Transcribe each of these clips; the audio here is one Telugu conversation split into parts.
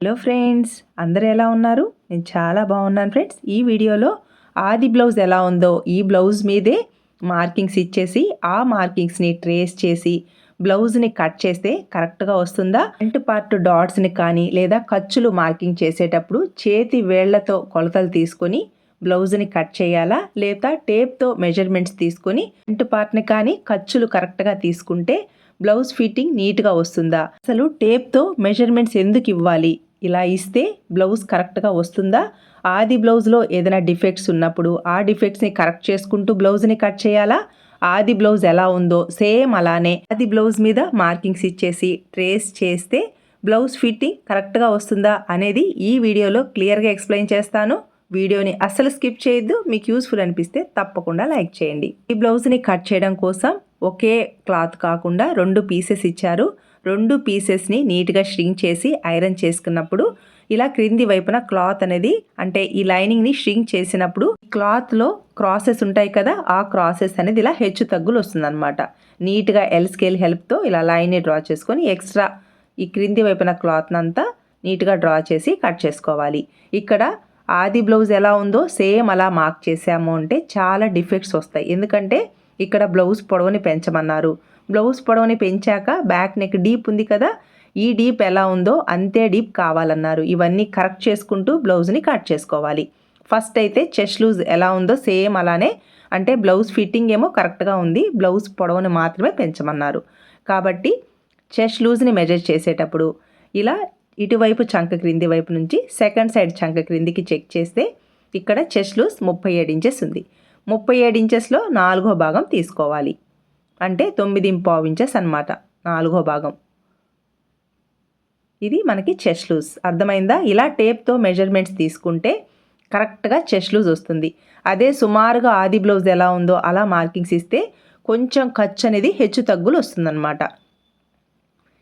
హలో ఫ్రెండ్స్ అందరు ఎలా ఉన్నారు? నేను చాలా బాగున్నాను ఫ్రెండ్స్ ఈ వీడియోలో ఆది బ్లౌజ్ ఎలా ఉందో ఈ బ్లౌజ్ మీదే మార్కింగ్స్ ఇచ్చేసి ఆ మార్కింగ్స్ని ట్రేస్ చేసి బ్లౌజ్ని కట్ చేస్తే కరెక్ట్గా వస్తుందా? ఫ్రంట్ పార్ట్ డాట్స్ని కానీ లేదా ఖర్చులు మార్కింగ్ చేసేటప్పుడు చేతి వేళ్ళతో కొలతలు తీసుకొని బ్లౌజ్ని కట్ చేయాలా? లేదా టేప్తో మెజర్మెంట్స్ తీసుకొని ఫ్రంట్ పార్ట్ని కానీ ఖర్చులు కరెక్ట్గా తీసుకుంటే బ్లౌజ్ ఫిట్టింగ్ నీట్గా వస్తుందా? అసలు టేప్తో మెజర్మెంట్స్ ఎందుకు ఇవ్వాలి? ఇలా ఇస్తే బ్లౌజ్ కరెక్ట్గా వస్తుందా? ఆది బ్లౌజ్లో ఏదైనా డిఫెక్ట్స్ ఉన్నప్పుడు ఆ డిఫెక్ట్స్ని కరెక్ట్ చేసుకుంటూ బ్లౌజ్ని కట్ చేయాలా? ఆది బ్లౌజ్ ఎలా ఉందో సేమ్ అలానే ఆది బ్లౌజ్ మీద మార్కింగ్స్ ఇచ్చేసి ట్రేస్ చేస్తే బ్లౌజ్ ఫిట్టింగ్ కరెక్ట్గా వస్తుందా అనేది ఈ వీడియోలో క్లియర్గా ఎక్స్ప్లెయిన్ చేస్తాను. వీడియోని అస్సలు స్కిప్ చేయొద్దు. మీకు యూస్ఫుల్ అనిపిస్తే తప్పకుండా లైక్ చేయండి. ఈ బ్లౌజ్ని కట్ చేయడం కోసం ఒకే క్లాత్ కాకుండా రెండు పీసెస్ ఇచ్చారు. రెండు పీసెస్ని నీట్గా ష్రింక్ చేసి ఐరన్ చేసుకున్నప్పుడు ఇలా క్రింది వైపున క్లాత్ అనేది అంటే ఈ లైనింగ్ని ష్రింక్ చేసినప్పుడు క్లాత్లో క్రాసెస్ ఉంటాయి కదా ఆ క్రాసెస్ అనేది ఇలా హెచ్చు తగ్గులు వస్తుందన్నమాట. నీట్గా ఎల్ స్కేల్ హెల్ప్తో ఇలా లైన్ని డ్రా చేసుకొని ఎక్స్ట్రా ఈ క్రింది వైపున క్లాత్నంతా నీట్గా డ్రా చేసి కట్ చేసుకోవాలి. ఇక్కడ ఆది బ్లౌజ్ ఎలా ఉందో సేమ్ అలా మార్క్ చేసాము అంటే చాలా డిఫెక్ట్స్ వస్తాయి. ఎందుకంటే ఇక్కడ బ్లౌజ్ పొడవుని పెంచమన్నారు. బ్లౌజ్ పొడవుని పెంచాక బ్యాక్ నెక్ డీప్ ఉంది కదా ఈ డీప్ ఎలా ఉందో అంతే డీప్ కావాలన్నారు. ఇవన్నీ కరెక్ట్ చేసుకుంటూ బ్లౌజ్ని కట్ చేసుకోవాలి. ఫస్ట్ అయితే చెస్ట్ లూజ్ ఎలా ఉందో సేమ్ అలానే అంటే బ్లౌజ్ ఫిట్టింగ్ ఏమో కరెక్ట్గా ఉంది బ్లౌజ్ పొడవుని మాత్రమే పెంచమన్నారు. కాబట్టి చెస్ట్ లూజ్ని మెజర్ చేసేటప్పుడు ఇలా ఇటువైపు చంక క్రింది వైపు నుంచి సెకండ్ సైడ్ చంక క్రిందికి చెక్ చేస్తే ఇక్కడ చెస్ట్ లూజ్ ముప్పై ఏడు ఇంచెస్ ఉంది. ముప్పై ఏడు ఇంచెస్లో నాలుగో భాగం తీసుకోవాలి. అంటే తొమ్మిది పావు ఇంచెస్ అనమాట నాలుగో భాగం. ఇది మనకి చెస్ట్ లూజ్. అర్థమైందా? ఇలా టేప్తో మెజర్మెంట్స్ తీసుకుంటే కరెక్ట్గా చెస్ట్ లూజ్ వస్తుంది. అదే సుమారుగా ఆది బ్లౌజ్ ఎలా ఉందో అలా మార్కింగ్స్ ఇస్తే కొంచెం ఖర్చు అనేది హెచ్చు తగ్గులు వస్తుందన్నమాట.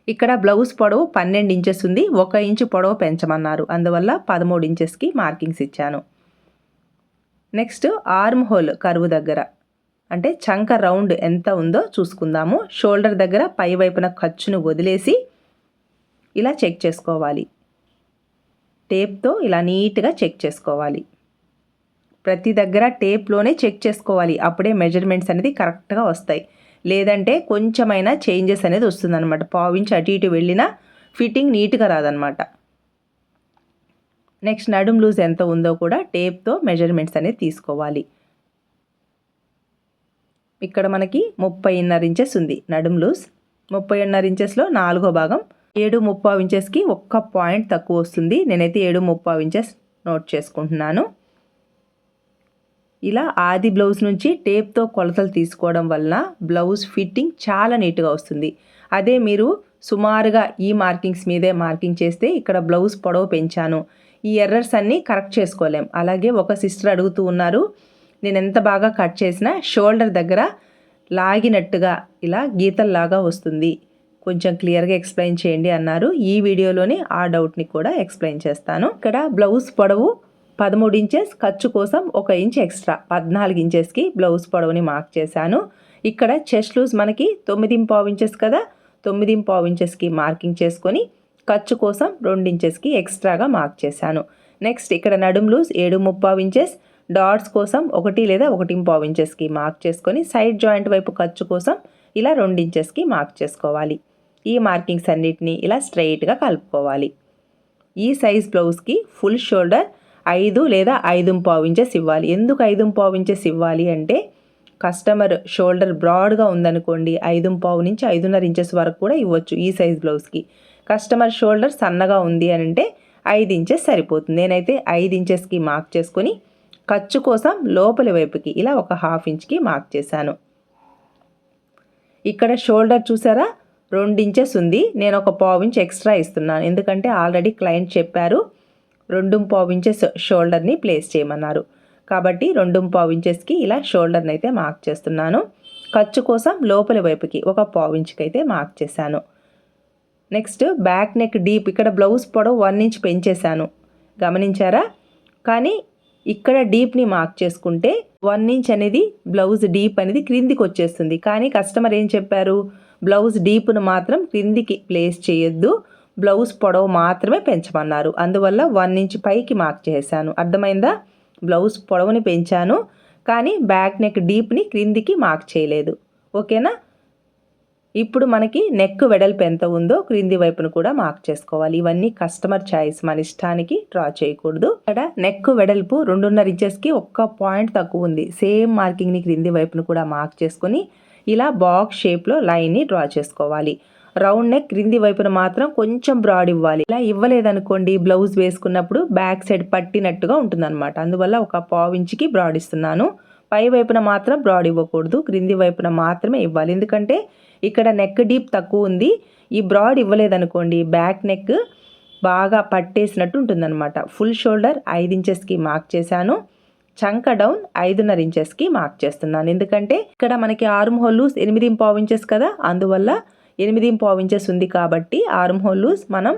ఇక్కడ బ్లౌజ్ పొడవు పన్నెండు ఇంచెస్ ఉంది. ఒక ఇంచు పొడవు పెంచమన్నారు. అందువల్ల పదమూడు ఇంచెస్కి మార్కింగ్స్ ఇచ్చాను. నెక్స్ట్ ఆర్మ్ హోల్ కరువు దగ్గర. అంటే చంక రౌండ్ ఎంత ఉందో చూసుకుందాము. షోల్డర్ దగ్గర పై వైపున ఖర్చును వదిలేసి ఇలా చెక్ చేసుకోవాలి. టేప్తో ఇలా నీట్గా చెక్ చేసుకోవాలి. ప్రతి దగ్గర టేప్లోనే చెక్ చేసుకోవాలి. అప్పుడే మెజర్మెంట్స్ అనేది కరెక్ట్గా వస్తాయి. లేదంటే కొంచెమైనా చేంజెస్ అనేది వస్తుందన్నమాట. పావించి అటు ఇటు వెళ్ళినా ఫిట్టింగ్ నీట్గా రాదనమాట నెక్స్ట్ నడుం లూజ్ ఎంత ఉందో కూడా టేప్తో మెజర్మెంట్స్ అనేది తీసుకోవాలి. ఇక్కడ మనకి ముప్పైన్నర ఇంచెస్ ఉంది. నడుం లూజ్. ముప్పైన్నర ఇంచెస్లో నాలుగో భాగం. ఏడు ముప్పావు ఇంచెస్కి ఒక్క పాయింట్ తక్కువ వస్తుంది. నేనైతే ఏడు ముప్పావు ఇంచెస్ నోట్ చేసుకుంటున్నాను. ఇలా ఆది బ్లౌజ్ నుంచి టేప్తో కొలతలు తీసుకోవడం వలన బ్లౌజ్ ఫిట్టింగ్ చాలా నీట్గా వస్తుంది. అదే మీరు సుమారుగా ఈ మార్కింగ్స్ మీదే మార్కింగ్ చేస్తే ఇక్కడ బ్లౌజ్ పొడవు పెంచాను. ఈ ఎర్రర్స్ అన్నీ కరెక్ట్ చేసుకోలేం. అలాగే ఒక సిస్టర్ అడుగుతూ ఉన్నారు నేను ఎంత బాగా కట్ చేసినా షోల్డర్ దగ్గర లాగినట్టుగా ఇలా గీతల్లాగా వస్తుంది. కొంచెం క్లియర్గా ఎక్స్ప్లెయిన్ చేయండి అన్నారు. ఈ వీడియోలోని ఆ డౌట్ని కూడా ఎక్స్ప్లెయిన్ చేస్తాను. ఇక్కడ బ్లౌజ్ పొడవు పదమూడు ఇంచెస్ ఖర్చు కోసం ఒక ఇంచ్ ఎక్స్ట్రా పద్నాలుగు ఇంచెస్కి బ్లౌజ్ పొడవుని మార్క్ చేశాను. ఇక్కడ చెస్ట్ లూజ్ మనకి తొమ్మిది పావు ఇంచెస్ కదా తొమ్మిది పావు ఇంచెస్కి మార్కింగ్ చేసుకొని ఖర్చు కోసం రెండు ఇంచెస్కి ఎక్స్ట్రాగా మార్క్ చేశాను. నెక్స్ట్ ఇక్కడ నడుం లూజ్ ఏడు ముప్పావు ఇంచెస్ డాట్స్ కోసం ఒకటి లేదా ఒకటి పావు ఇంచెస్కి మార్క్ చేసుకొని సైడ్ జాయింట్ వైపు ఖర్చు కోసం ఇలా రెండు ఇంచెస్కి మార్క్ చేసుకోవాలి. ఈ మార్కింగ్స్ అన్నిటినీ ఇలా స్ట్రైట్గా కలుపుకోవాలి. ఈ సైజ్ బ్లౌజ్కి ఫుల్ షోల్డర్ ఐదు లేదా ఐదు పావు ఇంచెస్ ఇవ్వాలి. ఎందుకు ఐదు పావు ఇంచెస్ ఇవ్వాలి అంటే కస్టమర్ షోల్డర్ బ్రాడ్గా ఉందనుకోండి ఐదు పావు నుంచి ఐదున్నర ఇంచెస్ వరకు కూడా ఇవ్వచ్చు ఈ సైజ్ బ్లౌజ్కి. కస్టమర్ షోల్డర్ సన్నగా ఉంది అని అంటే ఐదు ఇంచెస్ సరిపోతుంది. నేనైతే ఐదు ఇంచెస్కి మార్క్ చేసుకొని ఖర్చు కోసం లోపలి వైపుకి ఇలా ఒక హాఫ్ ఇంచ్కి మార్క్ చేశాను. ఇక్కడ షోల్డర్ చూసారా? రెండు ఇంచెస్ ఉంది. నేను ఒక పావు ఇంచ్ ఎక్స్ట్రా ఇస్తున్నాను. ఎందుకంటే ఆల్రెడీ క్లయింట్ చెప్పారు రెండు పావు ఇంచెస్ షోల్డర్ని ప్లేస్ చేయమన్నారు. కాబట్టి రెండు పావు ఇంచెస్కి ఇలా షోల్డర్ని అయితే మార్క్ చేస్తున్నాను. ఖర్చు కోసం లోపలి వైపుకి ఒక పావు ఇంచుకి అయితే మార్క్ చేశాను. నెక్స్ట్ బ్యాక్ నెక్ డీప్ ఇక్కడ బ్లౌజ్ పొడవు వన్ ఇంచ్ పెంచేశాను. గమనించారా? కానీ ఇక్కడ డీప్ని మార్క్ చేసుకుంటే వన్ ఇంచ్ అనేది బ్లౌజ్ డీప్ అనేది క్రిందికి వచ్చేస్తుంది. కానీ కస్టమర్ ఏం చెప్పారు? బ్లౌజ్ డీప్ను మాత్రం క్రిందికి ప్లేస్ చేయొద్దు. బ్లౌజ్ పొడవు మాత్రమే పెంచమన్నారు. అందువల్ల వన్ ఇంచ్ పైకి మార్క్ చేశాను. అర్థమైందా? బ్లౌజ్ పొడవుని పెంచాను. కానీ బ్యాక్ నెక్ డీప్ని క్రిందికి మార్క్ చేయలేదు. ఓకేనా? ఇప్పుడు మనకి నెక్ వెడల్పు ఎంత ఉందో క్రింది వైపును కూడా మార్క్ చేసుకోవాలి. ఇవన్నీ కస్టమర్ చాయిస్ మన ఇష్టానికి డ్రా చేయకూడదు. ఇక్కడ నెక్ వెడల్పు రెండున్నర ఇంచెస్కి ఒక్క పాయింట్ తక్కువ ఉంది. సేమ్ మార్కింగ్ని క్రింది వైపును కూడా మార్క్ చేసుకొని ఇలా బాక్స్ షేప్లో లైన్ని డ్రా చేసుకోవాలి. రౌండ్ నెక్ క్రింది వైపున మాత్రం కొంచెం బ్రాడ్ ఇవ్వాలి. ఇలా ఇవ్వలేదనుకోండి బ్లౌజ్ వేసుకున్నప్పుడు బ్యాక్ సైడ్ పట్టినట్టుగా ఉంటుందన్నమాట. అందువల్ల ఒక పావు ఇంచుకి బ్రాడ్ ఇస్తున్నాను. పై వైపున మాత్రం బ్రాడ్ ఇవ్వకూడదు క్రింది వైపున మాత్రమే ఇవ్వాలి. ఎందుకంటే ఇక్కడ నెక్ డీప్ తక్కువ ఉంది. ఈ బ్రాడ్ ఇవ్వలేదనుకోండి బ్యాక్ నెక్ బాగా పట్టేసినట్టు ఉంటుందన్నమాట. ఫుల్ షోల్డర్ ఐదు ఇంచెస్కి మార్క్ చేశాను. చంక డౌన్ ఐదున్నర ఇంచెస్కి మార్క్ చేస్తున్నాను. ఎందుకంటే ఇక్కడ మనకి ఆర్మ్ హోల్ లూస్ ఎనిమిది పావు ఇంచెస్ కదా? అందువల్ల ఎనిమిది పావు ఇంచెస్ ఉంది కాబట్టి ఆర్మ్ హోల్ లూస్ మనం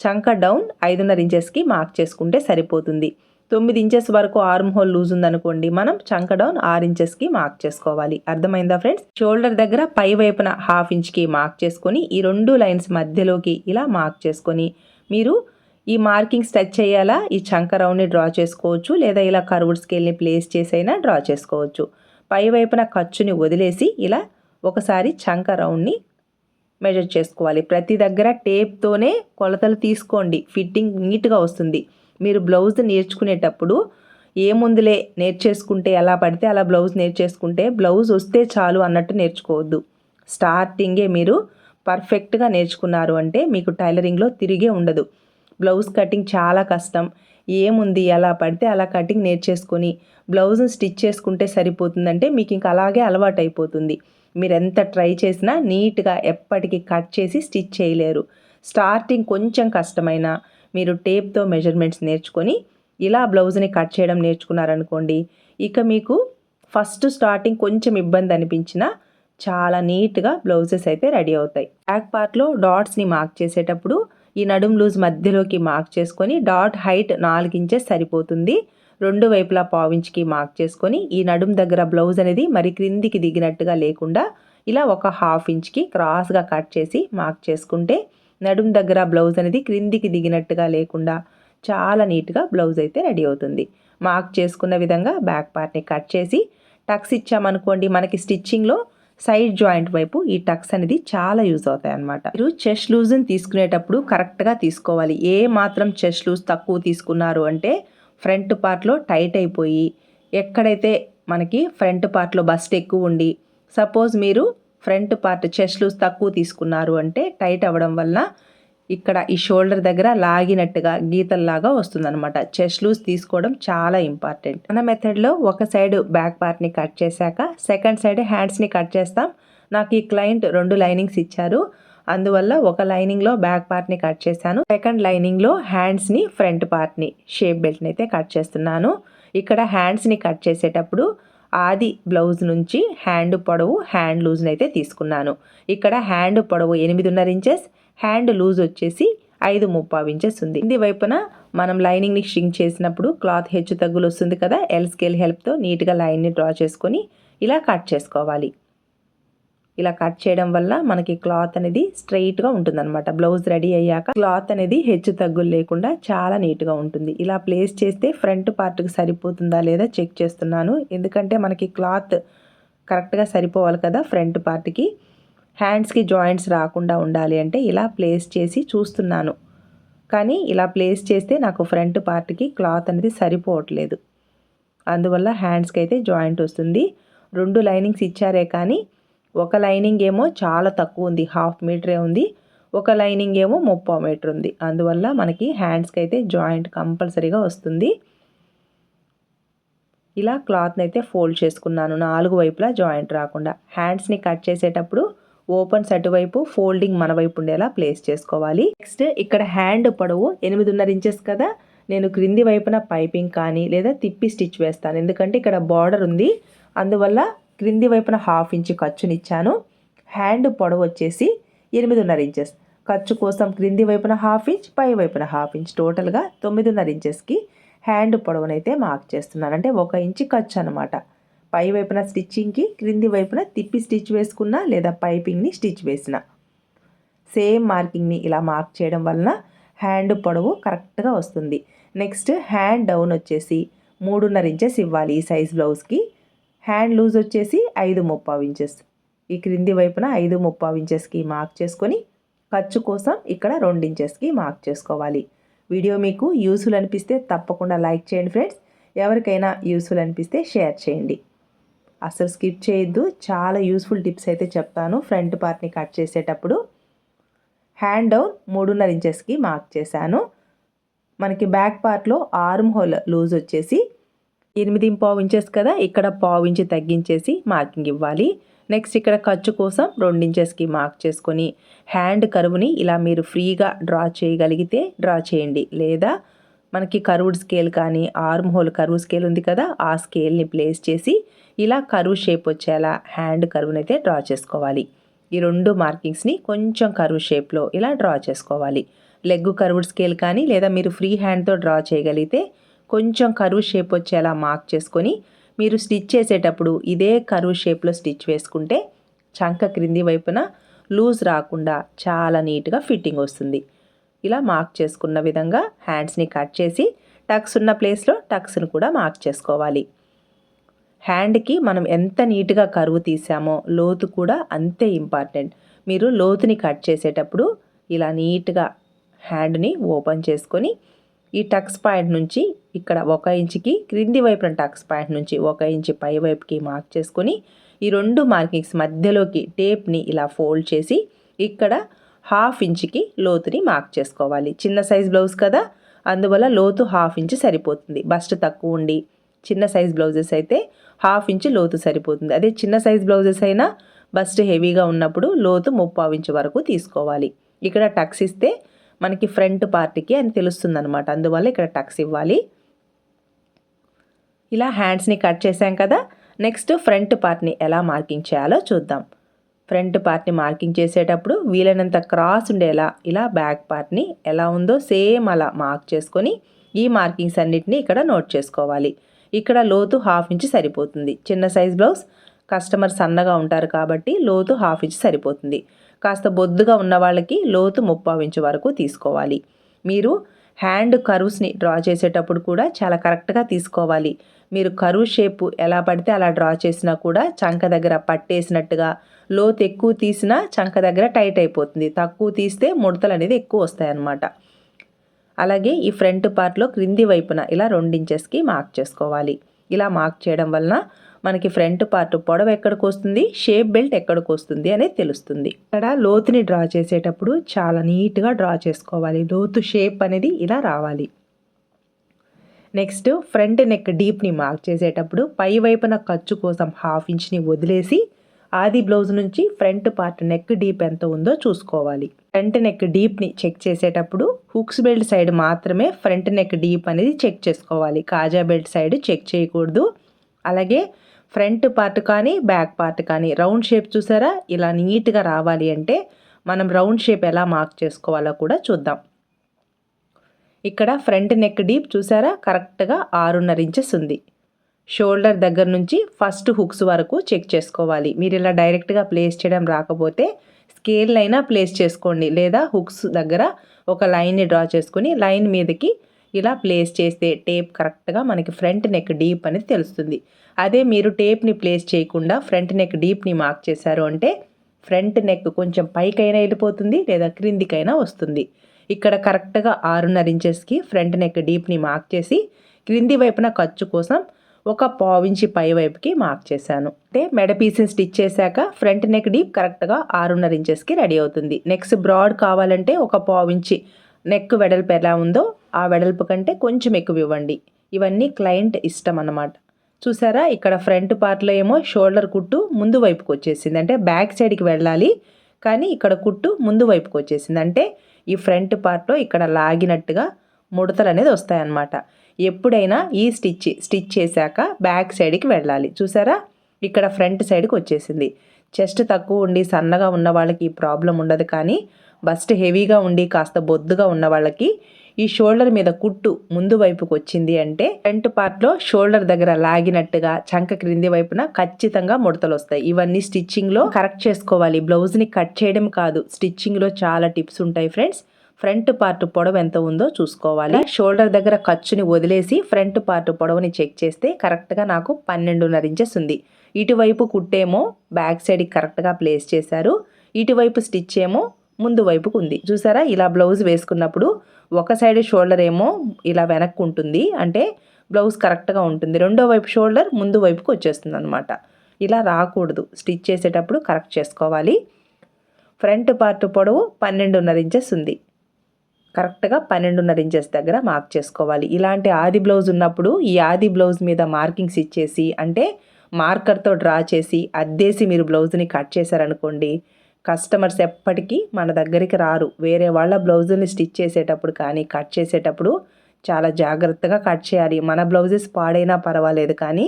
చంక డౌన్ ఐదున్నర ఇంచెస్కి మార్క్ చేసుకుంటే సరిపోతుంది. తొమ్మిది ఇంచెస్ వరకు ఆర్మ్ హోల్ లూజ్ ఉందనుకోండి మనం చంక డౌన్ ఆరు ఇంచెస్కి మార్క్ చేసుకోవాలి. అర్థమైందా ఫ్రెండ్స్? షోల్డర్ దగ్గర పై వైపున హాఫ్ ఇంచ్కి మార్క్ చేసుకొని ఈ రెండు లైన్స్ మధ్యలోకి ఇలా మార్క్ చేసుకొని మీరు ఈ మార్కింగ్స్ టచ్ చేయాలా ఈ చంక రౌండ్ని డ్రా చేసుకోవచ్చు లేదా ఇలా కర్వుడ్ స్కేల్ని ప్లేస్ చేసైనా డ్రా చేసుకోవచ్చు. పై వైపున ఖర్చుని వదిలేసి ఇలా ఒకసారి చంక రౌండ్ని మెజర్ చేసుకోవాలి. ప్రతి దగ్గర టేప్తోనే కొలతలు తీసుకోండి. ఫిట్టింగ్ నీట్గా వస్తుంది. మీరు బ్లౌజ్ నేర్చుకునేటప్పుడు ఏముందులే నేర్చేసుకుంటే ఎలా పడితే అలా బ్లౌజ్ నేర్చేసుకుంటే బ్లౌజ్ వస్తే చాలు అన్నట్టు నేర్చుకోవద్దు. స్టార్టింగే మీరు పర్ఫెక్ట్గా నేర్చుకున్నారు అంటే మీకు టైలరింగ్లో తిరిగే ఉండదు. బ్లౌజ్ కటింగ్ చాలా కష్టం. ఏముంది ఎలా పడితే అలా కటింగ్ నేర్చేసుకొని బ్లౌజ్ స్టిచ్ చేసుకుంటే సరిపోతుందంటే మీకు ఇంకా అలాగే అలవాటు అయిపోతుంది మీరు ఎంత ట్రై చేసినా నీట్గా ఎప్పటికీ కట్ చేసి స్టిచ్ చేయలేరు. స్టార్టింగ్ కొంచెం కష్టమైన మీరు టేప్తో మెజర్మెంట్స్ నేర్చుకొని ఇలా బ్లౌజ్ని కట్ చేయడం నేర్చుకున్నారనుకోండి ఇక మీకు ఫస్ట్ స్టార్టింగ్ కొంచెం ఇబ్బంది అనిపించినా చాలా నీట్గా బ్లౌజెస్ అయితే రెడీ అవుతాయి. బ్యాక్ పార్ట్లో డాట్స్ని మార్క్ చేసేటప్పుడు ఈ నడుం లూజ్ మధ్యలోకి మార్క్ చేసుకొని డాట్ హైట్ నాలుగు ఇంచెస్ సరిపోతుంది. రెండు వైపులా పావించ్కి మార్క్ చేసుకొని ఈ నడుం దగ్గర బ్లౌజ్ అనేది మరి క్రిందికి దిగినట్టుగా లేకుండా ఇలా ఒక హాఫ్ ఇంచ్కి క్రాస్గా కట్ చేసి మార్క్ చేసుకుంటే నడుం దగ్గర బ్లౌజ్ అనేది క్రిందికి దిగినట్టుగా లేకుండా చాలా నీట్గా బ్లౌజ్ అయితే రెడీ అవుతుంది. మార్క్ చేసుకున్న విధంగా బ్యాక్ పార్ట్ని కట్ చేసి టక్స్ ఇచ్చామనుకోండి మనకి స్టిచ్చింగ్లో సైడ్ జాయింట్ వైపు ఈ టక్స్ అనేది చాలా యూజ్ అవుతాయి అనమాట మీరు చెస్ట్ లూజ్ని తీసుకునేటప్పుడు కరెక్ట్గా తీసుకోవాలి. ఏ మాత్రం చెస్ట్ లూజ్ తక్కువ తీసుకున్నారు అంటే ఫ్రంట్ పార్ట్లో టైట్ అయిపోయి ఎక్కడైతే మనకి ఫ్రంట్ పార్ట్లో బస్ట్ ఎక్కువ ఉండి సపోజ్ మీరు ఫ్రంట్ పార్ట్ చెస్ట్ లూజ్ తక్కువ తీసుకున్నారు అంటే టైట్ అవ్వడం వల్ల ఇక్కడ ఈ షోల్డర్ దగ్గర లాగినట్టుగా గీతల్లాగా వస్తుందన్నమాట. చెస్ట్ లూజ్ తీసుకోవడం చాలా ఇంపార్టెంట్. మన మెథడ్లో ఒక సైడ్ బ్యాక్ పార్ట్ని కట్ చేశాక సెకండ్ సైడ్ హ్యాండ్స్ని కట్ చేస్తాం. నాకు ఈ క్లయింట్ రెండు లైనింగ్స్ ఇచ్చారు. అందువల్ల ఒక లైనింగ్లో బ్యాక్ పార్ట్ని కట్ చేశాను. సెకండ్ లైనింగ్లో హ్యాండ్స్ని ఫ్రంట్ పార్ట్ని షేప్ బెల్ట్ని అయితే కట్ చేస్తున్నాను. ఇక్కడ హ్యాండ్స్ని కట్ చేసేటప్పుడు ఆది బ్లౌజ్ నుంచి హ్యాండ్ పొడవు హ్యాండ్ లూజ్ని అయితే తీసుకున్నాను. ఇక్కడ హ్యాండ్ పొడవు ఎనిమిదిన్నర ఇంచెస్ హ్యాండ్ లూజ్ వచ్చేసి ఐదు ముప్పావు ఇంచెస్ ఉంది. ఇది వైపున మనం లైనింగ్ని షింక్ చేసినప్పుడు క్లాత్ హెచ్చు తగ్గులు వస్తుంది కదా ఎల్ స్కేల్ హెల్ప్తో నీట్గా లైన్ని డ్రా చేసుకొని ఇలా కట్ చేసుకోవాలి. ఇలా కట్ చేయడం వల్ల మనకి క్లాత్ అనేది స్ట్రైట్గా ఉంటుందన్నమాట. బ్లౌజ్ రెడీ అయ్యాక క్లాత్ అనేది హెచ్చు తగ్గులు లేకుండా చాలా నీట్గా ఉంటుంది. ఇలా ప్లేస్ చేస్తే ఫ్రంట్ పార్ట్కి సరిపోతుందా లేదా చెక్ చేస్తున్నాను. ఎందుకంటే మనకి క్లాత్ కరెక్ట్గా సరిపోవాలి కదా ఫ్రంట్ పార్ట్కి. హ్యాండ్స్కి జాయింట్స్ రాకుండా ఉండాలి అంటే ఇలా ప్లేస్ చేసి చూస్తున్నాను. కానీ ఇలా ప్లేస్ చేస్తే నాకు ఫ్రంట్ పార్ట్కి క్లాత్ అనేది సరిపోవట్లేదు. అందువల్ల హ్యాండ్స్కి అయితే జాయింట్ వస్తుంది. రెండు లైనింగ్స్ ఇచ్చారే కానీ ఒక లైనింగ్ ఏమో చాలా తక్కువ ఉంది హాఫ్ మీటరే ఉంది ఒక లైనింగ్ ఏమో ముప్పై మీటర్ ఉంది. అందువల్ల మనకి హ్యాండ్స్కి అయితే జాయింట్ కంపల్సరీగా వస్తుంది. ఇలా క్లాత్ని అయితే ఫోల్డ్ చేసుకున్నాను నాలుగు వైపులా జాయింట్ రాకుండా. హ్యాండ్స్ని కట్ చేసేటప్పుడు ఓపెన్స్ అటువైపు ఫోల్డింగ్ మన వైపు ఉండేలా ప్లేస్ చేసుకోవాలి. నెక్స్ట్ ఇక్కడ హ్యాండ్ పొడవు ఎనిమిదిన్నర ఇంచెస్ కదా నేను క్రింది వైపున పైపింగ్ కానీ లేదా తిప్పి స్టిచ్ వేస్తాను. ఎందుకంటే ఇక్కడ బార్డర్ ఉంది అందువల్ల క్రింది వైపున హాఫ్ ఇంచ్ ఖర్చునిచ్చాను. హ్యాండ్ పొడవు వచ్చేసి ఎనిమిదిన్నర ఇంచెస్. ఖర్చు కోసం క్రింది వైపున హాఫ్ ఇంచ్ పై వైపున హాఫ్ ఇంచ్. టోటల్గా తొమ్మిదిన్నర ఇంచెస్కి హ్యాండ్ పొడవునైతే మార్క్ చేస్తున్నాను. అంటే ఒక ఇంచ్ ఖర్చు అనమాట పై వైపున స్టిచ్చింగ్కి క్రింది వైపున తిప్పి స్టిచ్ వేసుకున్నా లేదా పైపింగ్ని స్టిచ్ వేసిన. సేమ్ మార్కింగ్ని ఇలా మార్క్ చేయడం వలన హ్యాండ్ పొడవు కరెక్ట్గా వస్తుంది. నెక్స్ట్ హ్యాండ్ డౌన్ వచ్చేసి మూడున్నర ఇంచెస్ ఇవ్వాలి ఈ సైజ్ బ్లౌజ్కి. హ్యాండ్ లూజ్ వచ్చేసి ఐదు ముప్పావు ఇంచెస్. ఈ క్రింది వైపున ఐదు ముప్పావు ఇంచెస్కి మార్క్ చేసుకొని ఖర్చు కోసం ఇక్కడ రెండు ఇంచెస్కి మార్క్ చేసుకోవాలి. వీడియో మీకు యూస్ఫుల్ అనిపిస్తే తప్పకుండా లైక్ చేయండి ఫ్రెండ్స్. ఎవరికైనా యూస్ఫుల్ అనిపిస్తే షేర్ చేయండి. అసలు స్కిప్ చేయొద్దు. చాలా యూస్ఫుల్ టిప్స్ అయితే చెప్తాను ఫ్రంట్ పార్ట్ని కట్ చేసేటప్పుడు. హ్యాండ్ డౌన్ మూడున్నర ఇంచెస్కి మార్క్ చేశాను. మనకి బ్యాక్ పార్ట్లో ఆర్మ్ హోల్ లూజ్ వచ్చేసి ఎనిమిది పావు ఇంచెస్ కదా ఇక్కడ పావు ఇంచు తగ్గించేసి మార్కింగ్ ఇవ్వాలి. నెక్స్ట్ ఇక్కడ ఖర్చు కోసం రెండించెస్కి మార్క్ చేసుకొని హ్యాండ్ కరువుని ఇలా మీరు ఫ్రీగా డ్రా చేయగలిగితే డ్రా చేయండి. లేదా మనకి కరువుడ్ స్కేల్ కానీ ఆర్మ్ హోల్ కరువు స్కేల్ ఉంది కదా ఆ స్కేల్ని ప్లేస్ చేసి ఇలా కరువు షేప్ వచ్చేలా హ్యాండ్ కరువుని అయితే డ్రా చేసుకోవాలి. ఈ రెండు మార్కింగ్స్ని కొంచెం కరువు షేప్లో ఇలా డ్రా చేసుకోవాలి. లెగ్ కరువుడ్ స్కేల్ కానీ లేదా మీరు ఫ్రీ హ్యాండ్తో డ్రా చేయగలిగితే కొంచెం కరువు షేప్ వచ్చేలా మార్క్ చేసుకొని మీరు స్టిచ్ చేసేటప్పుడు ఇదే కరువు షేప్లో స్టిచ్ వేసుకుంటే చంక క్రింది వైపున లూజ్ రాకుండా చాలా నీట్గా ఫిట్టింగ్ వస్తుంది. ఇలా మార్క్ చేసుకున్న విధంగా హ్యాండ్స్ని కట్ చేసి టక్స్ ఉన్న ప్లేస్లో టక్స్ని కూడా మార్క్ చేసుకోవాలి. హ్యాండ్కి మనం ఎంత నీట్గా కరువు తీసామో లోతు కూడా అంతే ఇంపార్టెంట్ మీరు లోతుని కట్ చేసేటప్పుడు ఇలా నీట్గా హ్యాండ్ని ఓపెన్ చేసుకొని ఈ టక్స్ పాయింట్ నుంచి ఇక్కడ ఒక ఇంచుకి క్రింది వైపున టక్స్ పాయింట్ నుంచి ఒక ఇంచు పై వైపుకి మార్క్ చేసుకొని ఈ రెండు మార్కింగ్స్ మధ్యలోకి టేప్ని ఇలా ఫోల్డ్ చేసి ఇక్కడ హాఫ్ ఇంచుకి లోతుని మార్క్ చేసుకోవాలి. చిన్న సైజ్ బ్లౌజ్ కదా అందువల్ల లోతు హాఫ్ ఇంచు సరిపోతుంది. బస్ట్ తక్కువ ఉండి చిన్న సైజ్ బ్లౌజెస్ అయితే హాఫ్ ఇంచు లోతు సరిపోతుంది. అదే చిన్న సైజ్ బ్లౌజెస్ అయినా బస్ట్ హెవీగా ఉన్నప్పుడు లోతు ముప్పావు ఇంచు వరకు తీసుకోవాలి. ఇక్కడ టక్స్ ఇస్తే మనకి ఫ్రంట్ పార్ట్కి అని తెలుస్తుంది అనమాట అందువల్ల ఇక్కడ టక్స్ ఇవ్వాలి. ఇలా హ్యాండ్స్ని కట్ చేసాం కదా. నెక్స్ట్ ఫ్రంట్ పార్ట్ని ఎలా మార్కింగ్ చేయాలో చూద్దాం. ఫ్రంట్ పార్ట్ని మార్కింగ్ చేసేటప్పుడు వీలైనంత క్రాస్ ఉండేలా ఇలా బ్యాక్ పార్ట్ని ఎలా ఉందో సేమ్ అలా మార్క్ చేసుకొని ఈ మార్కింగ్స్ అన్నిటిని ఇక్కడ నోట్ చేసుకోవాలి. ఇక్కడ లోతు హాఫ్ ఇంచ్ సరిపోతుంది. చిన్న సైజ్ బ్లౌజ్ కస్టమర్ సన్నగా ఉంటారు కాబట్టి లోతు హాఫ్ ఇంచ్ సరిపోతుంది. కాస్త బొద్దుగా ఉన్న వాళ్ళకి లోతు ముప్పావు ఇంచు వరకు తీసుకోవాలి. మీరు హ్యాండ్ కరువుస్ని డ్రా చేసేటప్పుడు కూడా చాలా కరెక్ట్గా తీసుకోవాలి. మీరు కరువు షేప్ ఎలా పడితే అలా డ్రా చేసినా కూడా చంక దగ్గర పట్టేసినట్టుగా లోతు ఎక్కువ తీసినా చంక దగ్గర టైట్ అయిపోతుంది. తక్కువ తీస్తే ముడతలు అనేది ఎక్కువ వస్తాయన్నమాట. అలాగే ఈ ఫ్రంట్ పార్ట్లో క్రింది వైపున ఇలా రెండించెస్కి మార్క్ చేసుకోవాలి. ఇలా మార్క్ చేయడం వలన మనకి ఫ్రంట్ పార్ట్ పొడవు ఎక్కడికి వస్తుంది? షేప్ బెల్ట్ ఎక్కడికి వస్తుంది అనేది తెలుస్తుంది. ఇక్కడ లోతుని డ్రా చేసేటప్పుడు చాలా నీట్గా డ్రా చేసుకోవాలి. లోతు షేప్ అనేది ఇలా రావాలి. నెక్స్ట్ ఫ్రంట్ నెక్ డీప్ని మార్క్ చేసేటప్పుడు పై వైపున ఖర్చు కోసం హాఫ్ ఇంచ్ని వదిలేసి ఆది బ్లౌజ్ నుంచి ఫ్రంట్ పార్ట్ నెక్ డీప్ ఎంత ఉందో చూసుకోవాలి. ఫ్రంట్ నెక్ డీప్ని చెక్ చేసేటప్పుడు హుక్స్ బెల్ట్ సైడ్ మాత్రమే ఫ్రంట్ నెక్ డీప్ అనేది చెక్ చేసుకోవాలి. కాజా బెల్ట్ సైడ్ చెక్ చేయకూడదు. అలాగే ఫ్రంట్ పార్ట్ కానీ బ్యాక్ పార్ట్ కానీ. రౌండ్ షేప్ చూసారా? ఇలా నీట్గా రావాలి అంటే మనం రౌండ్ షేప్ ఎలా మార్క్ చేసుకోవాలో కూడా చూద్దాం. ఇక్కడ ఫ్రంట్ నెక్ డీప్ చూసారా? కరెక్ట్గా ఆరున్నర ఇంచెస్ ఉంది. షోల్డర్ దగ్గర నుంచి ఫస్ట్ హుక్స్ వరకు చెక్ చేసుకోవాలి. మీరు ఇలా డైరెక్ట్గా ప్లేస్ చేయడం రాకపోతే స్కేల్ అయినా ప్లేస్ చేసుకోండి. లేదా హుక్స్ దగ్గర ఒక లైన్ని డ్రా చేసుకొని లైన్ మీదకి ఇలా ప్లేస్ చేస్తే టేప్ కరెక్ట్గా మనకి ఫ్రంట్ నెక్ డీప్ అనేది తెలుస్తుంది. అదే మీరు టేప్ని ప్లేస్ చేయకుండా ఫ్రంట్ నెక్ డీప్ని మార్క్ చేశారు అంటే ఫ్రంట్ నెక్ కొంచెం పైకైనా వెళ్ళిపోతుంది లేదా క్రిందికైనా వస్తుంది. ఇక్కడ కరెక్ట్గా ఆరున్నర ఇంచెస్కి ఫ్రంట్ నెక్ డీప్ని మార్క్ చేసి క్రింది వైపున ఖర్చు కోసం ఒక పావించి పై వైపుకి మార్క్ చేశాను. అంటే మెడ పీసెస్ స్టిచ్ చేశాక ఫ్రంట్ నెక్ డీప్ కరెక్ట్గా ఆరున్నర ఇంచెస్కి రెడీ అవుతుంది. నెక్స్ట్ బ్రాడ్ కావాలంటే ఒక పావించి నెక్ వెడల్పు ఎలా ఉందో ఆ వెడల్పు కంటే కొంచెం ఎక్కువ ఇవ్వండి. ఇవన్నీ క్లయింట్ ఇష్టం అన్నమాట. చూసారా? ఇక్కడ ఫ్రంట్ పార్ట్లో ఏమో షోల్డర్ కుట్టు ముందు వైపుకి వచ్చేసింది. అంటే బ్యాక్ సైడ్కి వెళ్ళాలి కానీ ఇక్కడ కుట్టు ముందు వైపుకి వచ్చేసింది. అంటే ఈ ఫ్రంట్ పార్ట్లో ఇక్కడ లాగినట్టుగా ముడతలు అనేది వస్తాయన్నమాట. ఎప్పుడైనా ఈ స్టిచ్ స్టిచ్ చేశాక బ్యాక్ సైడ్కి వెళ్ళాలి. చూసారా? ఇక్కడ ఫ్రంట్ సైడ్కి వచ్చేసింది. చెస్ట్ తక్కువ ఉండి సన్నగా ఉన్న వాళ్ళకి ఈ ప్రాబ్లం ఉండదు కానీ బస్ట్ హెవీగా ఉండి కాస్త బొద్దుగా ఉన్న వాళ్ళకి ఈ షోల్డర్ మీద కుట్టు ముందు వైపుకు వచ్చింది అంటే ఫ్రంట్ పార్ట్లో షోల్డర్ దగ్గర లాగినట్టుగా చంక క్రింది వైపున ఖచ్చితంగా ముడతలు వస్తాయి. ఇవన్నీ స్టిచ్చింగ్లో కరెక్ట్ చేసుకోవాలి. బ్లౌజ్ని కట్ చేయడం కాదు. స్టిచ్చింగ్లో చాలా టిప్స్ ఉంటాయి ఫ్రెండ్స్ ఫ్రంట్ పార్ట్ పొడవు ఎంత ఉందో చూసుకోవాలి. షోల్డర్ దగ్గర ఖర్చుని వదిలేసి ఫ్రంట్ పార్ట్ పొడవుని చెక్ చేస్తే కరెక్ట్గా నాకు పన్నెండున్నర ఇంచెస్ ఉంది. ఇటువైపు కుట్టేమో బ్యాక్ సైడ్కి కరెక్ట్గా ప్లేస్ చేశారు. ఇటువైపు స్టిచ్ ఏమో ముందు వైపుకు ఉంది. చూసారా? ఇలా బ్లౌజ్ వేసుకున్నప్పుడు ఒక సైడ్ షోల్డర్ ఏమో ఇలా వెనక్కు ఉంటుంది. అంటే బ్లౌజ్ కరెక్ట్గా ఉంటుంది. రెండో వైపు షోల్డర్ ముందు వైపుకు వచ్చేస్తుంది అనమాట ఇలా రాకూడదు. స్టిచ్ చేసేటప్పుడు కరెక్ట్ చేసుకోవాలి. ఫ్రంట్ పార్ట్ పొడవు పన్నెండున్నర ఇంచెస్ ఉంది. కరెక్ట్గా పన్నెండున్నర ఇంచెస్ దగ్గర మార్క్ చేసుకోవాలి. ఇలాంటి ఆది బ్లౌజ్ ఉన్నప్పుడు ఈ ఆది బ్లౌజ్ మీద మార్కింగ్స్ ఇచ్చేసి అంటే మార్కర్తో డ్రా చేసి అద్దేసి మీరు బ్లౌజ్ని కట్ చేశారనుకోండి కస్టమర్స్ ఎప్పటికీ మన దగ్గరికి రారు. వేరే వాళ్ళ బ్లౌజుని స్టిచ్ చేసేటప్పుడు కానీ కట్ చేసేటప్పుడు చాలా జాగ్రత్తగా కట్ చేయాలి. మన బ్లౌజెస్ పాడైనా పర్వాలేదు కానీ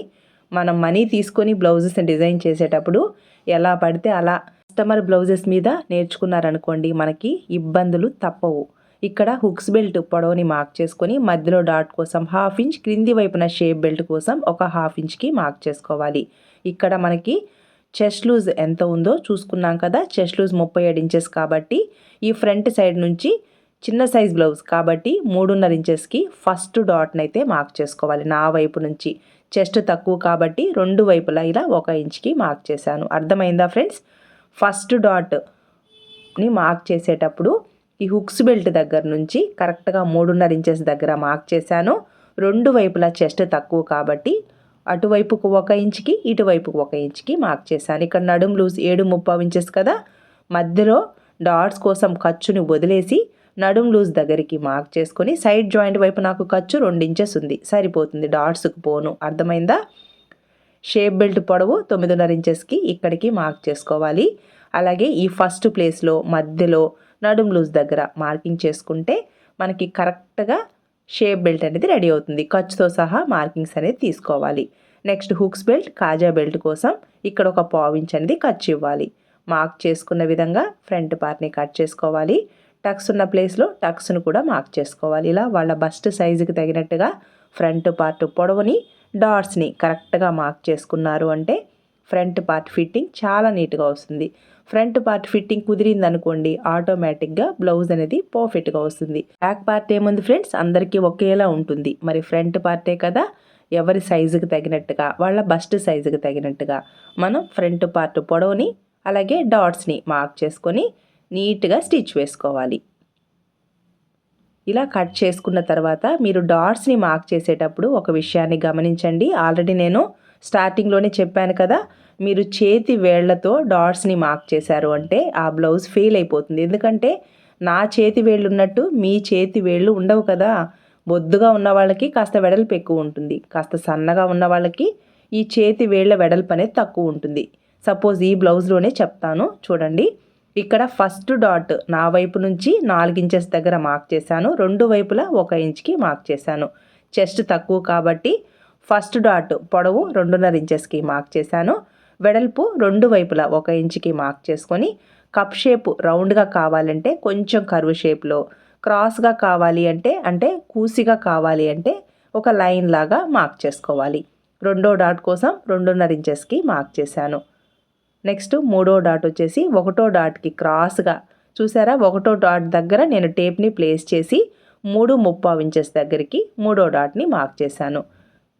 మనం మనీ తీసుకొని బ్లౌజెస్ని డిజైన్ చేసేటప్పుడు ఎలా పడితే అలా కస్టమర్ బ్లౌజెస్ మీద నేర్చుకున్నారనుకోండి మనకి ఇబ్బందులు తప్పవు. ఇక్కడ హుక్స్ బెల్ట్ పొడవుని మార్క్ చేసుకొని మధ్యలో డాట్ కోసం హాఫ్ ఇంచ్ క్రింది వైపున షేప్ బెల్ట్ కోసం ఒక హాఫ్ ఇంచ్కి మార్క్ చేసుకోవాలి. ఇక్కడ మనకి చెస్ట్ లూజ్ ఎంత ఉందో చూసుకున్నాం కదా. చెస్ట్ లూజ్ ముప్పై ఏడు ఇంచెస్ కాబట్టి ఈ ఫ్రంట్ సైడ్ నుంచి చిన్న సైజ్ బ్లౌజ్ కాబట్టి మూడున్నర ఇంచెస్కి ఫస్ట్ డాట్ని అయితే మార్క్ చేసుకోవాలి. నా వైపు నుంచి చెస్ట్ తక్కువ కాబట్టి రెండు వైపులా ఇలా ఒక ఇంచ్కి మార్క్ చేశాను. అర్థమైందా ఫ్రెండ్స్? ఫస్ట్ డాట్ని మార్క్ చేసేటప్పుడు ఈ హుక్స్ బెల్ట్ దగ్గర నుంచి కరెక్ట్గా మూడున్నర ఇంచెస్ దగ్గర మార్క్ చేశాను. రెండు వైపులా చెస్ట్ తక్కువ కాబట్టి అటువైపుకు ఒక ఇంచుకి ఇటువైపుకు ఒక ఇంచుకి మార్క్ చేశాను. ఇక్కడ నడుం లూజ్ ఏడు ముప్పావు ఇంచెస్ కదా. మధ్యలో డాట్స్ కోసం ఖర్చుని వదిలేసి నడుం లూజ్ దగ్గరికి మార్క్ చేసుకొని సైడ్ జాయింట్ వైపు నాకు ఖర్చు రెండు ఇంచెస్ ఉంది. సరిపోతుంది. డాట్స్కి పోను. అర్థమైందా? షేప్ బెల్ట్ పొడవు తొమ్మిదిన్నర ఇంచెస్కి ఇక్కడికి మార్క్ చేసుకోవాలి. అలాగే ఈ ఫస్ట్ ప్లేస్లో మధ్యలో నడుం లూజ్ దగ్గర మార్కింగ్ చేసుకుంటే మనకి కరెక్ట్గా షేప్ బెల్ట్ అనేది రెడీ అవుతుంది. ఖర్చుతో సహా మార్కింగ్స్ అనేది తీసుకోవాలి. నెక్స్ట్ హుక్స్ బెల్ట్ కాజా బెల్ట్ కోసం ఇక్కడ ఒక పావించ్ అనేది ఖర్చు ఇవ్వాలి మార్క్ చేసుకున్న విధంగా ఫ్రంట్ పార్ట్ని కట్ చేసుకోవాలి. టక్స్ ఉన్న ప్లేస్లో టక్స్ను కూడా మార్క్ చేసుకోవాలి. ఇలా వాళ్ళ బస్ట్ సైజుకి తగినట్టుగా ఫ్రంట్ పార్ట్ పొడవుని డాట్స్ని కరెక్ట్గా మార్క్ చేసుకున్నారు అంటే ఫ్రంట్ పార్ట్ ఫిట్టింగ్ చాలా నీట్గా వస్తుంది. ఫ్రంట్ పార్ట్ ఫిట్టింగ్ కుదిరింది అనుకోండి ఆటోమేటిక్గా బ్లౌజ్ అనేది పర్ఫెక్ట్గా వస్తుంది. బ్యాక్ పార్ట్ ఏముంది ఫ్రెండ్స్? అందరికీ ఒకేలా ఉంటుంది. మరి ఫ్రంట్ పార్టే కదా? ఎవరి సైజుకి తగినట్టుగా వాళ్ళ బస్ట్ సైజుకి తగినట్టుగా మనం ఫ్రంట్ పార్ట్ పొడవుని అలాగే డాట్స్ని మార్క్ చేసుకొని నీట్గా స్టిచ్ వేసుకోవాలి. ఇలా కట్ చేసుకున్న తర్వాత మీరు డాట్స్ని మార్క్ చేసేటప్పుడు ఒక విషయాన్ని గమనించండి. ఆల్రెడీ నేను స్టార్టింగ్లోనే చెప్పాను కదా మీరు చేతి వేళ్ళతో డాట్స్ని మార్క్ చేశారు అంటే ఆ బ్లౌజ్ ఫెయిల్ అయిపోతుంది. ఎందుకంటే నా చేతి వేళ్ళు ఉన్నట్టు మీ చేతి వేళ్ళు ఉండవు కదా. బొద్దుగా ఉన్న వాళ్ళకి కాస్త వెడల్పు ఎక్కువ ఉంటుంది. కాస్త సన్నగా ఉన్న వాళ్ళకి ఈ చేతి వేళ్ళ వెడల్పు అనేది తక్కువ ఉంటుంది. సపోజ్ ఈ బ్లౌజ్లోనే చెప్తాను. చూడండి. ఇక్కడ ఫస్ట్ డాట్ నా వైపు నుంచి నాలుగు ఇంచెస్ దగ్గర మార్క్ చేశాను. రెండు వైపులా ఒక ఇంచ్కి మార్క్ చేశాను. చెస్ట్ తక్కువ కాబట్టి ఫస్ట్ డాట్ పొడవు రెండున్నర ఇంచెస్కి మార్క్ చేశాను. వెడల్పు రెండు వైపులా ఒక ఇంచుకి మార్క్ చేసుకొని కప్ షేప్ రౌండ్గా కావాలంటే కొంచెం కరువు షేప్లో క్రాస్గా కావాలి అంటే అంటే కూసిగా కావాలి అంటే ఒక లైన్ లాగా మార్క్ చేసుకోవాలి. రెండో డాట్ కోసం రెండున్నర ఇంచెస్కి మార్క్ చేశాను. నెక్స్ట్ మూడో డాట్ వచ్చేసి ఒకటో డాట్కి క్రాస్గా. చూసారా? ఒకటో డాట్ దగ్గర నేను టేప్ని ప్లేస్ చేసి మూడు ముప్పావు ఇంచెస్ దగ్గరికి మూడో డాట్ని మార్క్ చేశాను.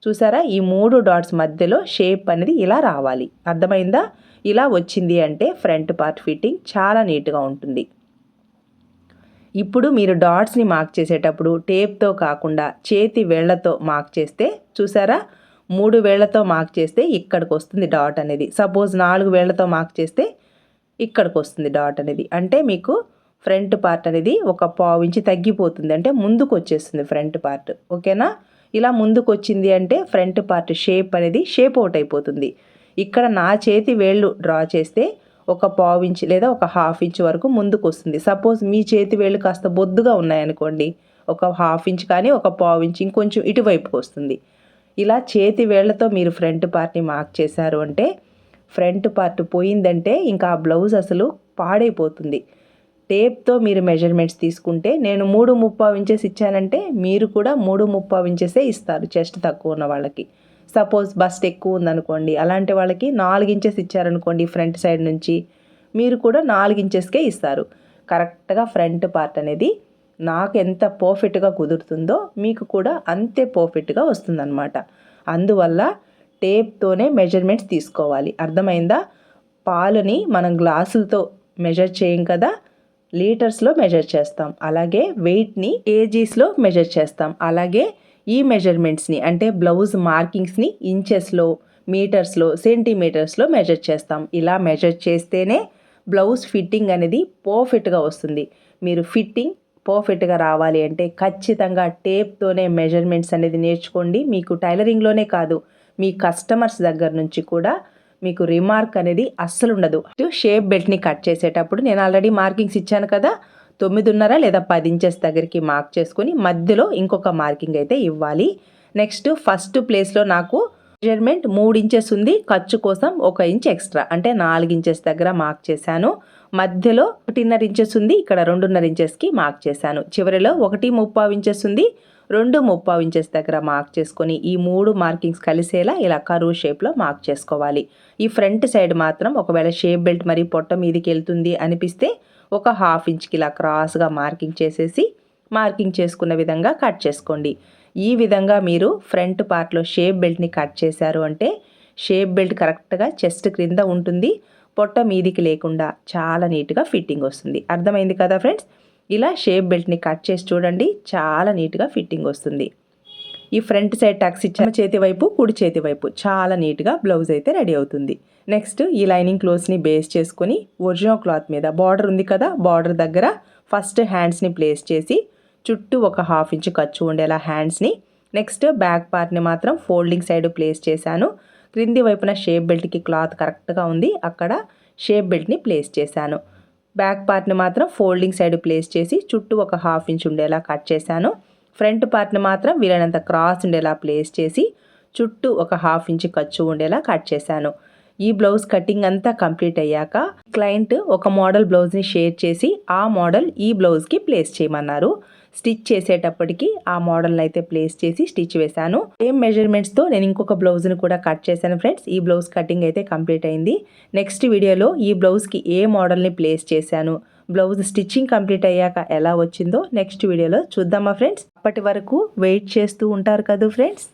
చూసారా? ఈ మూడు డాట్స్ మధ్యలో షేప్ అనేది ఇలా రావాలి. అర్థమైందా? ఇలా వచ్చింది అంటే ఫ్రంట్ పార్ట్ ఫిట్టింగ్ చాలా నీట్గా ఉంటుంది. ఇప్పుడు మీరు డాట్స్ని మార్క్ చేసేటప్పుడు టేప్తో కాకుండా చేతి వేళ్ళతో మార్క్ చేస్తే చూసారా? మూడు వేళ్ళతో మార్క్ చేస్తే ఇక్కడికి వస్తుంది డాట్ అనేది. సపోజ్ నాలుగు వేళ్ళతో మార్క్ చేస్తే ఇక్కడికి వస్తుంది డాట్ అనేది. అంటే మీకు ఫ్రంట్ పార్ట్ అనేది ఒక పావు ఇంచి తగ్గిపోతుంది. అంటే ముందుకు వచ్చేస్తుంది ఫ్రంట్ పార్ట్. ఓకేనా? ఇలా ముందుకు వచ్చింది అంటే ఫ్రంట్ పార్ట్ షేప్ అనేది షేప్ అవుట్ అయిపోతుంది. ఇక్కడ నా చేతి వేళ్ళు డ్రా చేస్తే ఒక పావు ఇంచ్ లేదా ఒక హాఫ్ ఇంచ్ వరకు ముందుకు వస్తుంది సపోజ్ మీ చేతి వేళ్ళు కాస్త బొద్దుగా ఉన్నాయనుకోండి ఒక హాఫ్ ఇంచ్ కానీ ఒక పావు ఇంచ్ ఇంకొంచెం ఇటువైపుకి వస్తుంది ఇలా చేతి వేళ్ళతో మీరు ఫ్రంట్ పార్ట్ని మార్క్ చేశారు అంటే ఫ్రంట్ పార్ట్ పోయిందంటే ఇంకా ఆ బ్లౌజ్ అసలు పాడైపోతుంది. టేప్తో మీరు మెజర్మెంట్స్ తీసుకుంటే నేను మూడు ముప్పావు ఇంచెస్ ఇచ్చానంటే మీరు కూడా మూడు ముప్పావు ఇంచెసే ఇస్తారు చెస్ట్ తక్కువ ఉన్న వాళ్ళకి. సపోజ్ బస్ట్ ఎక్కువ ఉందనుకోండి అలాంటి వాళ్ళకి నాలుగు ఇంచెస్ ఇచ్చారనుకోండి ఫ్రంట్ సైడ్ నుంచి మీరు కూడా నాలుగు ఇంచెస్కే ఇస్తారు. కరెక్ట్గా ఫ్రంట్ పార్ట్ అనేది నాకు ఎంత పర్ఫెక్ట్గా కుదురుతుందో మీకు కూడా అంతే పర్ఫెక్ట్గా వస్తుందన్నమాట. అందువల్ల టేప్తోనే మెజర్మెంట్స్ తీసుకోవాలి. అర్థమైందా? పాలని మనం గ్లాసులతో మెజర్ చేయం కదా? లీటర్స్లో మెజర్ చేస్తాం. అలాగే వెయిట్ని కేజీస్లో మెజర్ చేస్తాం. అలాగే ఈ మెజర్మెంట్స్ని అంటే బ్లౌజ్ మార్కింగ్స్ని ఇంచెస్లో మీటర్స్లో సెంటీమీటర్స్లో మెజర్ చేస్తాం. ఇలా మెజర్ చేస్తేనే బ్లౌజ్ ఫిట్టింగ్ అనేది పర్ఫెక్ట్గా వస్తుంది. మీరు ఫిట్టింగ్ పర్ఫెక్ట్గా రావాలి అంటే ఖచ్చితంగా టేప్తోనే మెజర్మెంట్స్ అనేది నేర్చుకోండి. మీకు టైలరింగ్లోనే కాదు మీ కస్టమర్స్ దగ్గర నుంచి కూడా మీకు రిమార్క్ అనేది అస్సలు ఉండదు షేప్ బెల్ట్ని కట్ చేసేటప్పుడు నేను ఆల్రెడీ మార్కింగ్స్ ఇచ్చాను కదా తొమ్మిదిన్నర లేదా పది ఇంచెస్ దగ్గరికి మార్క్ చేసుకుని మధ్యలో ఇంకొక మార్కింగ్ అయితే ఇవ్వాలి. నెక్స్ట్ ఫస్ట్ ప్లేస్లో నాకు మెజర్మెంట్ మూడు ఇంచెస్ ఉంది. ఖర్చు కోసం ఒక ఇంచ్ ఎక్స్ట్రా అంటే నాలుగు ఇంచెస్ దగ్గర మార్క్ చేశాను. మధ్యలో ఒకటిన్నర ఇంచెస్ ఉంది. ఇక్కడ రెండున్నర ఇంచెస్కి మార్క్ చేశాను. చివరిలో ఒకటి ముప్పావు ఇంచెస్ ఉంది. రెండు ముప్పావు ఇంచెస్ దగ్గర మార్క్ చేసుకొని ఈ మూడు మార్కింగ్స్ కలిసేలా ఇలా కరువు షేప్లో మార్క్ చేసుకోవాలి. ఈ ఫ్రంట్ సైడ్ మాత్రం ఒకవేళ షేప్ బెల్ట్ మరి పొట్ట మీదకి వెళ్తుంది అనిపిస్తే ఒక హాఫ్ ఇంచ్కి ఇలా క్రాస్గా మార్కింగ్ చేసేసి మార్కింగ్ చేసుకున్న విధంగా కట్ చేసుకోండి. ఈ విధంగా మీరు ఫ్రంట్ పార్ట్లో షేప్ బెల్ట్ని కట్ చేశారు అంటే షేప్ బెల్ట్ కరెక్ట్గా చెస్ట్ క్రింద ఉంటుంది పొట్ట మీదికి లేకుండా చాలా నీట్గా ఫిట్టింగ్ వస్తుంది. అర్థమైంది కదా ఫ్రెండ్స్? ఇలా షేప్ బెల్ట్ని కట్ చేసి చూడండి చాలా నీట్గా ఫిట్టింగ్ వస్తుంది. ఈ ఫ్రంట్ సైడ్ టక్స్ ఇచ్చిన చేతి వైపు కుడి చేతి వైపు చాలా నీట్గా బ్లౌజ్ అయితే రెడీ అవుతుంది. నెక్స్ట్ ఈ లైనింగ్ క్లోత్స్ని బేస్ చేసుకొని ఒరిజినల్ క్లాత్ మీద బార్డర్ ఉంది కదా బార్డర్ దగ్గర ఫస్ట్ హ్యాండ్స్ని ప్లేస్ చేసి చుట్టూ ఒక హాఫ్ ఇంచ్ ఖర్చు ఉండేలా హ్యాండ్స్ని. నెక్స్ట్ బ్యాక్ పార్ట్ని మాత్రం ఫోల్డింగ్ సైడ్ ప్లేస్ చేశాను. క్రింది వైపున షేప్ బెల్ట్కి క్లాత్ కరెక్ట్గా ఉంది. అక్కడ షేప్ బెల్ట్ని ప్లేస్ చేశాను. బ్యాక్ పార్ట్ని మాత్రం ఫోల్డింగ్ సైడ్ ప్లేస్ చేసి చుట్టూ ఒక హాఫ్ ఇంచ్ ఉండేలా కట్ చేశాను. ఫ్రంట్ పార్ట్ని మాత్రం వీలైనంత క్రాస్ ఉండేలా ప్లేస్ చేసి చుట్టూ ఒక హాఫ్ ఇంచ్ ఖర్చు ఉండేలా కట్ చేశాను. ఈ బ్లౌజ్ కటింగ్ అంతా కంప్లీట్ అయ్యాక క్లయింట్ ఒక మోడల్ బ్లౌజ్ని షేర్ చేసి ఆ మోడల్ ఈ బ్లౌజ్కి ప్లేస్ చేయమన్నారు. స్టిచ్ చేసేటప్పటికి ఆ మోడల్ని అయితే ప్లేస్ చేసి స్టిచ్ వేశాను. సేమ్ మెజర్మెంట్స్తో నేను ఇంకొక బ్లౌజ్ని కూడా కట్ చేశాను ఫ్రెండ్స్ ఈ బ్లౌజ్ కటింగ్ అయితే కంప్లీట్ అయింది. నెక్స్ట్ వీడియోలో ఈ బ్లౌజ్కి ఏ మోడల్ని ప్లేస్ చేశాను? బ్లౌజ్ స్టిచ్చింగ్ కంప్లీట్ అయ్యాక ఎలా వచ్చిందో నెక్స్ట్ వీడియోలో చూద్దామా ఫ్రెండ్స్ అప్పటి వరకు వెయిట్ చేస్తూ ఉంటారు కదా ఫ్రెండ్స్